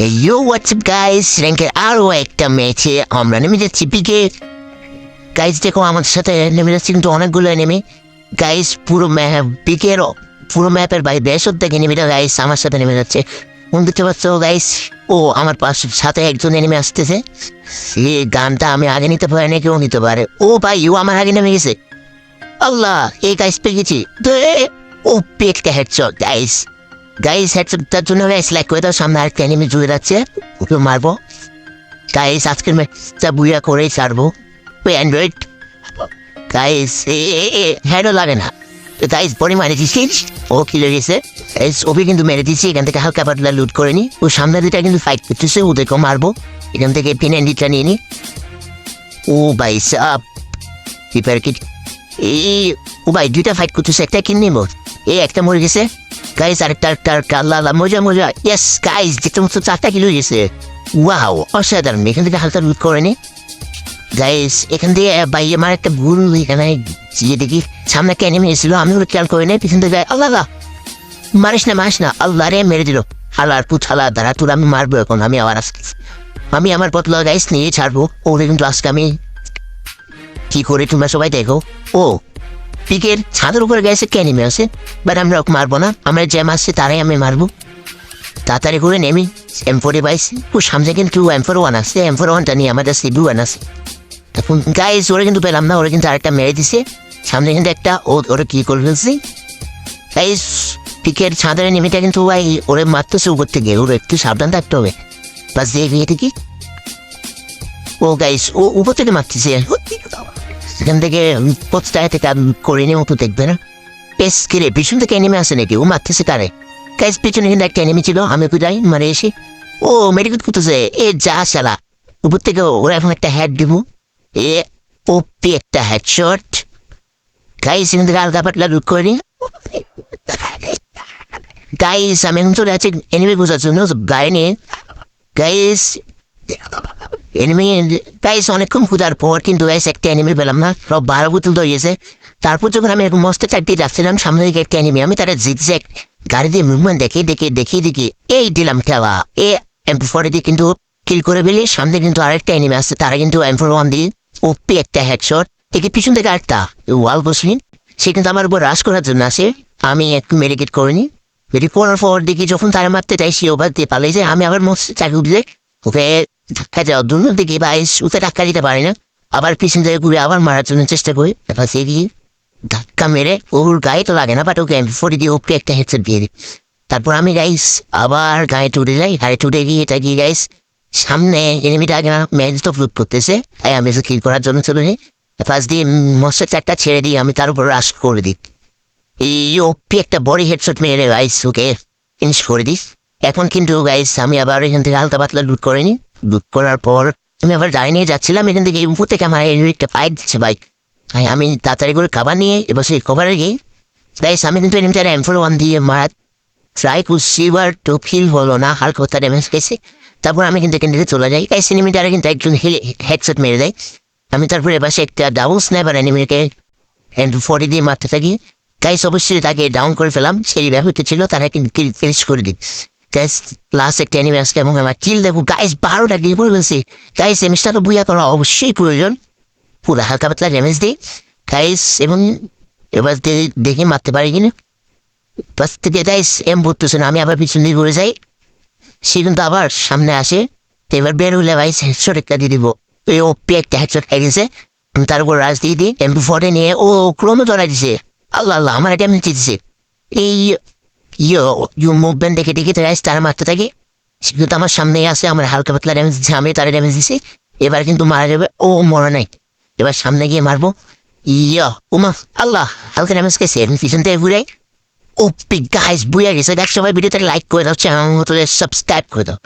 You WhatsApp guys র্যাঙ্কের আরও একটা ম্যাচে আমরা নেমে যাচ্ছি। পিকে গাইস দেখো আমার সাথে নেমে যাচ্ছি কিন্তু অনেকগুলো নেমে গাইস পুরো ম্যাপ পিকের পুরো ম্যাপের বাইরে বেশ থেকে নেমে গাইস আমার সাথে নেমে যাচ্ছে। কোন দেখতে পাচ্ছ গাইস ও, আমার পাশ, সাথে একজন নেমে আসতেছে। এই গানটা আমি আগে নিতে পারি না কেউ নিতে পারে। ও ভাই, ও আমার আগে নেমে গেছে। আল্লাহ, এই গাইস পেয়ে গেছি। ও পেটটা হেডশট গাইস গাইস হেডশট তার জন্য গাইস লাইক করে দাও সামনে আরেকটা এনিমি জুড়ে যাচ্ছে ওকে মারবো গাইস আজকের ম্যাচটা বুয়া করেই ছাড়বো ওই অ্যান্ড্রয়েড গাইস হেডও লাগে না গাইস বডি মারে দিছিস ও কি লেগেছে গাইস ওকে কিন্তু মেরে দিচ্ছি এখান থেকে হালকা পাতলা লুট করে নি ও সামনে দুটা কিন্তু ফাইট করতেছে ওদেরকেও মারবো এখান থেকে পেন অ্যান্ডিটা নিয়ে নি ও ভাই সাপ কিপার কিট এই ও ভাই দুইটা ফাইট করতেছে একটা কিনে নিবো এই একটা মরে গেছে গাইস আরেকটা আরেকটা আরেকটা আল্লাহ আল্লাহ মজা মজা ইয়েস গাইস দেখতে মতো চারটা কিলো গেছে ওয়াও অসাধারণ এখান থেকে হালকা লুট করে নি গাইস এখান থেকে ভাই আমার একটা ভুল এখানে যে দেখি সামনে একটা এনিমি এসেছিল আমি ওরা খেয়াল করে নেই পিছন থেকে আল্লাহ আল্লাহ মারিস না মারিস না আল্লাহ রে মেরে দিল হালার পুত হালা দাঁড়া তোর আমি মারবো এখন আমি আবার আসছি আমি আমার বদলা গাইস নিয়ে ছাড়বো ওরে কিন্তু আজকে আমি কি করে তোমরা সবাই দেখো ও পিকের ছাদের উপরে গেছে কে নেমে আছে বাট আমরা ওকে মারবো না আমরা জ্যাম আসছে তারাই আমি মারবো তাড়াতাড়ি করে নেমি এম ফোর্টি বাইশ ও সামনে কিন্তু এম ফোর ওয়ান আসছে এম ফোর ওয়ানটা নিয়ে আমাদের সিবি ওয়ান আছে এখন গাইস ওরা কিন্তু পেলাম না ওরা কিন্তু আরেকটা মেরে দিছে সামনে কিন্তু একটা ও ওরা কী করে ফেলছি গাইস পিকের ছাদের নেমেটা কিন্তু ভাই ওরে মারতেছে উপর থেকে ওরা একটু সাবধান থাকতে হবে বাস দিয়ে বিয়ে কি ও গাইস ও উপর থেকে মারতেছে এখান থেকে পোস্টায় থেকে করে নিয়ে মতো দেখবে না। পেস কিরে, পিছন থেকে এনিমে আসে নাকি? ও মারতেছে কারে? গাইস পিছনে কিন্তু একটা এনিমি ছিল, আমি যাই, মারে এসে। ও মেডিকেল করতেছে, এ যা শালা। উপর থেকে ওরা এখন একটা হ্যাড দিব। এ, ওপি একটা হেডশট গাইস এখান থেকে আলগা পাতলা লুট করে গাইস আমি এখন চলে যাচ্ছি এনিমি বোঝার জন্য গায়ে নিয়ে গাইস এনিমি গাইস অনেকক্ষণ খোঁজার পর কিন্তু গাইস একটা এনিমি পেলাম না সব বারো বোতল দইয়েছে তারপর যখন আমি এরকম মস্ত চারটি যাচ্ছিলাম সামনে দিকে একটা এনিমি আমি তারা জিগজ্যাগ গাড়ি দিয়ে মুভমেন্ট দেখে দেখে দেখে দেখি এই দিলাম খেলা এ এমপি ফোর দিয়ে কিন্তু কিল করে বেরিয়ে সামনে কিন্তু আরেকটা এনিমি আসছে তারা কিন্তু এম ফোর ওয়ান দিয়ে ওপি একটা হেডশট একে পিছন থেকে আরেকটা ওয়াল বসলিন সে কিন্তু আমার উপর রাশ করার জন্য আসে আমি একটু মেডিকেট করিনি যদি করার পর দেখি যখন তারা মারতে চাই সে ওভার দিয়ে পালাই যায় আমি আবার মস্ত চাকরি উঠলে ওকে যাওয়ার জন্য দেখি বাইশ ওতে ধাক্কা দিতে পারি না। আবার পিছন থেকে ঘুরে আবার মারার জন্য চেষ্টা করি। তারপর সে গিয়ে ধাক্কা মেরে ওর গায়ে তো লাগে না বাট ওকে আমি ফোর্টি দিয়ে ওকে একটা হেডসেট দিয়ে দিই। তারপর আমি গাইস আবার গায়ে টুটে যাই, গায়ে টুটে গিয়ে এটা গিয়ে গাইস সামনে এনিমিটা আগে ম্যাচ তো ফ্লুট করতেছে। তাই আমি কিল করার জন্য চলে যাই। ফার্স্ট দিয়ে মস্ত চারটা ছেড়ে দিই আমি তার উপর রাশ করে দিই। এই ওপি একটা বড়ি হেডশট মেরে গাইস ওকে ফিনিশ করে দিস এখন কিন্তু গাইস আমি আবার এখান থেকে হালকা পাতলা লুট করে নি লুট করার পর আমি আবার গাড়ি নিয়ে যাচ্ছিলাম। এখান থেকে উপর থেকে আমার একটা ফাইট দিচ্ছে বাইক তাই আমি তাড়াতাড়ি করে খাবার নিয়ে এবার সেই কভারে গিয়ে তাই আমি কিন্তু এমনি এম ফোর ওয়ান দিয়ে মারা ট্রাই করছি এবার তো ফিল হলো না, হালকা হত্যা ড্যামেজ গেছে তারপর আমি কিন্তু এখান থেকে চলে যাই। গাইস এনিমিটারে কিন্তু একজন হেডশট মেরে দেয়। আমি তারপরে এবার সে একটা ডাবল স্ন্যাপার এনিমিকে হ্যান্ড ফোর্টি দিয়ে মারতে থাকি। গাইস অবশ্যই তাকে ডাউন করে ফেলাম। সেই ব্যাপারটা ছিল, তারা কিন্তু ফিনিশ করে দিই গাইস লাস্ট একটা অ্যানিমে আসছে এবং আমার কিল দেবো গাইস বারোটা গিয়ে বলে বলছি গাইস এমিসটা তো করা অবশ্যই প্রয়োজন পুরো হালকা পাতলা ড্যামেজ দিই গাইস এবং এবার দেখে মারতে পারি কিনা বাস থেকে গাইস এম পড়তেছে না আমি আবার পিছন দিকে ঘুরে যাই সে কিন্তু আবার সামনে আসে তো এবার বের হলে গাইস হেডশট একটা দিয়ে দিব ওই ও পে একটা হেডশট গেছে আমি তার উপর রাজ দিয়ে দিই এমপি ফোরে নিয়ে ও ক্রমে ধরা দিছে আল্লাহ আল্লাহ আমার এটা এমনি দিতেছে এই ইয়ো ইউ মুভমেন্ট দেখে দেখে তারা তারা মারতে থাকে। সেগুলো কিন্তু আমার সামনেই আছে, আমার হালকা পাতলা ড্যামেজ দিচ্ছে আমি তারা ড্যামেজ দিছি। এবার কিন্তু মারা যাবে, ও মরা নাই। এবার সামনে গিয়ে মারবো। ইয়া, উমা, আল্লাহ, হালকা ড্যামেজ খেয়েছে এমনি পিছন থেকে ঘুরাই। ও গাইস বুয়া গেছে। দেখ সবাই ভিডিওতে লাইক করে দাও চ্যানেল মতো সাবস্ক্রাইব করে দাও।